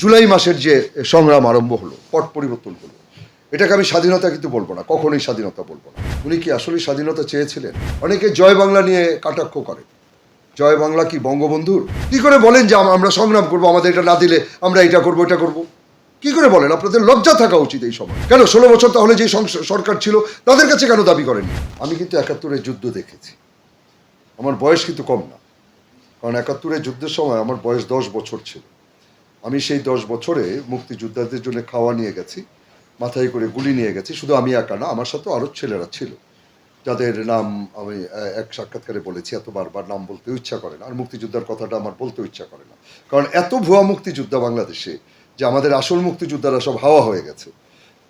জুলাই মাসের যে সংগ্রাম আরম্ভ হলো, পট পরিবর্তন হলো, এটাকে আমি স্বাধীনতা কিন্তু বলব না, কখনোই স্বাধীনতা বলব না। উনি কি আসলে স্বাধীনতা চেয়েছিলেন? অনেকে জয় বাংলা নিয়ে কাটাক্ষ করে। জয় বাংলা কি বঙ্গবন্ধুর? কি করে বলেন যে আমরা সংগ্রাম করব, আমাদের এটা না দিলে আমরা এটা করব এটা করব? কি করে বলেন? আপনাদের লজ্জা থাকা উচিত এই সময়। কেন? ষোলো বছর তাহলে যে সরকার ছিল, তাদের কাছে কেন দাবি করেনি আমি কিন্তু একাত্তরের যুদ্ধ দেখেছি। আমার বয়স কিন্তু কম না। কারণ একাত্তরের যুদ্ধের সময় আমার বয়স দশ বছর ছিল। আমি সেই দশ বছরে মুক্তিযোদ্ধাদের জন্য খাওয়া নিয়ে গেছি, মাথায় করে গুলি নিয়ে গেছি, শুধু আমি একা না, আমার সাথে আরও ছেলেরা ছিল, যাদের নাম আমি এক সাক্ষাৎকারে বলেছি, এত বারবার নাম বলতে ইচ্ছা করে না, আর মুক্তিযোদ্ধার কথাটা আমার বলতেও ইচ্ছা করে না। কারণ এত ভুয়া মুক্তিযোদ্ধা বাংলাদেশে, যে আমাদের আসল মুক্তিযোদ্ধারা সব হাওয়া হয়ে গেছে,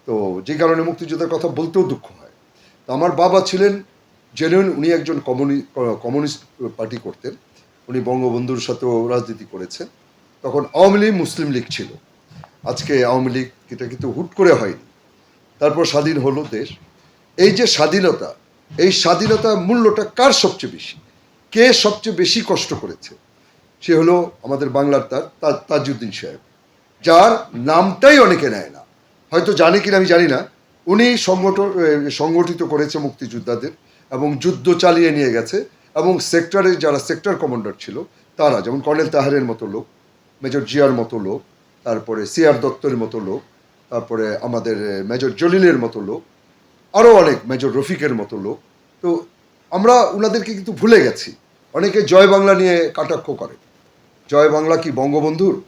তো যে কারণে মুক্তিযোদ্ধার কথা বলতেও দুঃখ হয়। তো আমার বাবা ছিলেন জেনুইন, উনি একজন কমিউনি কমিউনিস্ট পার্টি করতেন, উনি বঙ্গবন্ধুর সাথেও রাজনীতি করেছেন তখন আওয়ামী লীগ মুসলিম লীগ ছিল। আজকে আওয়ামী লীগ এটা কিন্তু হুট করে হয়নি। তারপর স্বাধীন হলো দেশ। এই যে স্বাধীনতা, এই স্বাধীনতার মূল্যটা কার সবচেয়ে বেশি? কে সবচেয়ে বেশি কষ্ট করেছে? সে হলো আমাদের বাংলার তার তাজউদ্দিন সাহেব। যার নামটাই অনেকে নেয় না। হয়তো জানে কিনা আমি জানি না। উনি সংগঠন সংগঠিত করেছে মুক্তিযোদ্ধাদের এবং যুদ্ধ চালিয়ে নিয়ে গেছে এবং সেক্টরে যারা সেক্টর কমান্ডার ছিল, তারা, যেমন কর্নেল তাহারের মতো লোক মেজর জিয়ার মতো লোক, তারপরে সিআর দত্তের মতো লোক, তারপরে আমাদের মেজর জলিলের মতো লোক আরও অনেক মেজর রফিকের মতো লোক। তো আমরা ওনাদেরকে কিন্তু ভুলে গেছি। অনেকে জয় বাংলা নিয়ে কাটাক্ষ করে। জয় বাংলা কি বঙ্গবন্ধুর?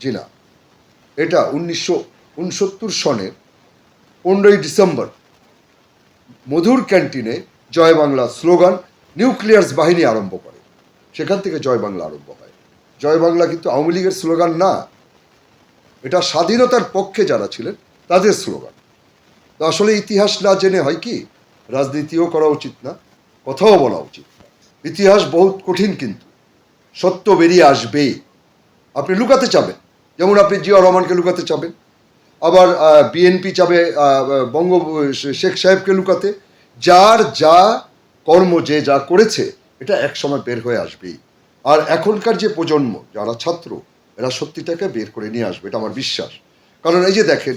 জি না। এটা উনিশশো উনসত্তর সনের পনেরোই ডিসেম্বর। মধুর ক্যান্টিনে জয় বাংলা স্লোগান, নিউক্লিয়ার্স বাহিনী আরম্ভ করে। সেখান থেকে জয় বাংলা আরম্ভ হয়। জয় বাংলা কিন্তু আওয়ামী লীগের স্লোগান না। এটা স্বাধীনতার পক্ষে যারা ছিলেন, তাদের স্লোগান। তো আসলে ইতিহাস না জেনে হয় কি, রাজনীতিও করা উচিত না, কথাও বলা উচিত ইতিহাস বহুত কঠিন কিন্তু, সত্য বেরিয়ে আসবেই। আপনি লুকাতে চাবেন, যেমন আপনি জিয়া রহমানকে লুকাতে চাবেন, আবার বিএনপি চাবে বঙ্গ শেখ সাহেবকে লুকাতে, যার যা কর্ম যে যা করেছে, এটা এক সময় বের হয়ে আসবেই। আর এখনকার যে প্রজন্ম, যারা ছাত্র, এরা সত্যিটাকে বের করে নিয়ে আসবে, এটা আমার বিশ্বাস। কারণ এই যে দেখেন,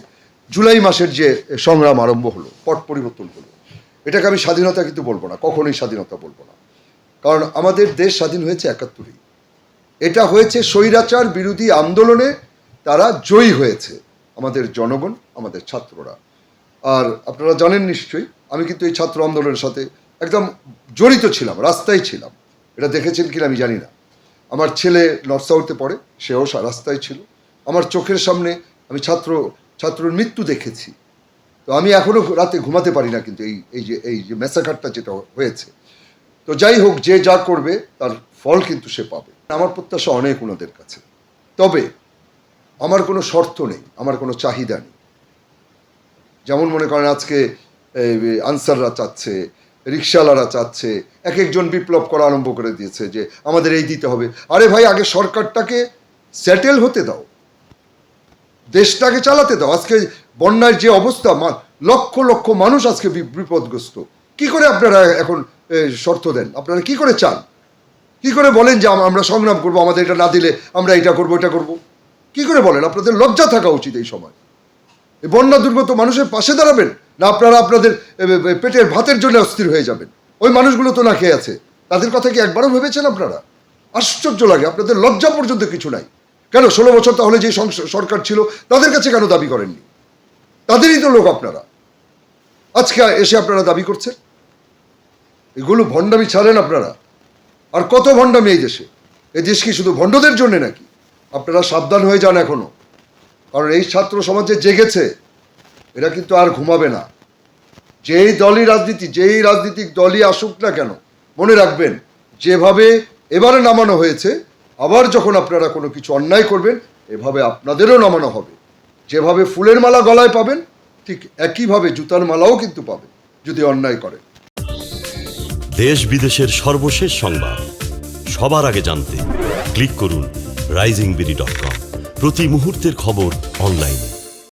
জুলাই মাসের যে সংগ্রাম আরম্ভ হলো, পট পরিবর্তন হলো, এটাকে আমি স্বাধীনতা কিন্তু বলব না, কখনোই স্বাধীনতা বলব না। কারণ আমাদের দেশ স্বাধীন হয়েছে একাত্তরেই। এটা হয়েছে স্বৈরাচার বিরোধী আন্দোলনে তারা জয়ী হয়েছে, আমাদের জনগণ, আমাদের ছাত্ররা। আর আপনারা জানেন নিশ্চয়ই, আমি কিন্তু এই ছাত্র আন্দোলনের সাথে একদম জড়িত ছিলাম, রাস্তায় ছিলাম। এটা দেখেছেন কিনা আমি জানি না। আমার ছেলে নর্থ সাউথে পড়ে, সেও রাস্তায় ছিল। আমার চোখের সামনে আমি ছাত্র, ছাত্রর মৃত্যু দেখেছি। তো আমি এখনও রাতে ঘুমাতে পারি না কিন্তু এই এই যে এই যে মেসাঘাটটা যেটা হয়েছে। তো যাই হোক, যে যা করবে, তার ফল কিন্তু সে পাবে। আমার প্রত্যাশা অনেক ওনাদের কাছে। তবে আমার কোনো শর্ত নেই, আমার কোনো চাহিদা নেই। যেমন মনে করেন আজকে আনসাররা চাচ্ছে রিক্সাওয়ালারা চাচ্ছে, এক একজন বিপ্লব করা আরম্ভ করে দিয়েছে যে আমাদের এই দিতে হবে। আরে ভাই, আগে সরকারটাকে সেটেল হতে দাও। দেশটাকে চালাতে দাও। আজকে বন্যার যে অবস্থা লক্ষ লক্ষ মানুষ আজকে বিপদগ্রস্ত। কি করে আপনারা এখন শর্ত দেন? আপনারা কি করে চান? কি করে বলেন যে আমরা সংগ্রাম করব, আমাদের এটা না দিলে আমরা এটা করব এটা করব? কি করে বলেন? আপনাদের লজ্জা থাকা উচিত এই সময়। বন্যা দুর্গত মানুষের পাশে দাঁড়াবেন না আপনারা আপনাদের পেটের ভাতের জন্য অস্থির হয়ে যাবেন। ওই মানুষগুলো তো না খেয়ে আছে। তাদের কথা কি একবারও ভেবেছেন আপনারা? আশ্চর্য লাগে, আপনাদের লজ্জা পর্যন্ত কিছু নাই। কেন, ষোলো বছর তাহলে যে সরকার ছিল, তাদের কাছে কেন দাবি করেননি? তাদেরই তো লোক আপনারা। আজকে এসে আপনারা দাবি করছেন? এগুলো ভণ্ডামি ছাড়েন আপনারা। আর কত ভণ্ডামি এই দেশে? এই দেশ কি শুধু ভণ্ডদের জন্য নাকি? আপনারা সাবধান হয়ে যান এখনও। কারণ এই ছাত্র সমাজে জেগেছে। এরা কিন্তু আর ঘুমাবে না। যেই দলই রাজনীতি, যেই রাজনীতিক দলই আসুক না কেন, মনে রাখবেন, যেভাবে এবারে নামানো হয়েছে, আবার যখন আপনারা কোনো কিছু অন্যায় করবেন, এভাবে আপনাদেরও নামানো হবে। যেভাবে ফুলের মালা গলায় পাবেন, ঠিক একইভাবে জুতার মালাও কিন্তু পাবেন, যদি অন্যায় করেন। দেশ বিদেশের সর্বশেষ সংবাদ। সবার আগে জানতে ক্লিক করুন রাইজিং বিডি ডট কম। প্রতি মুহূর্তের খবর অনলাইনে।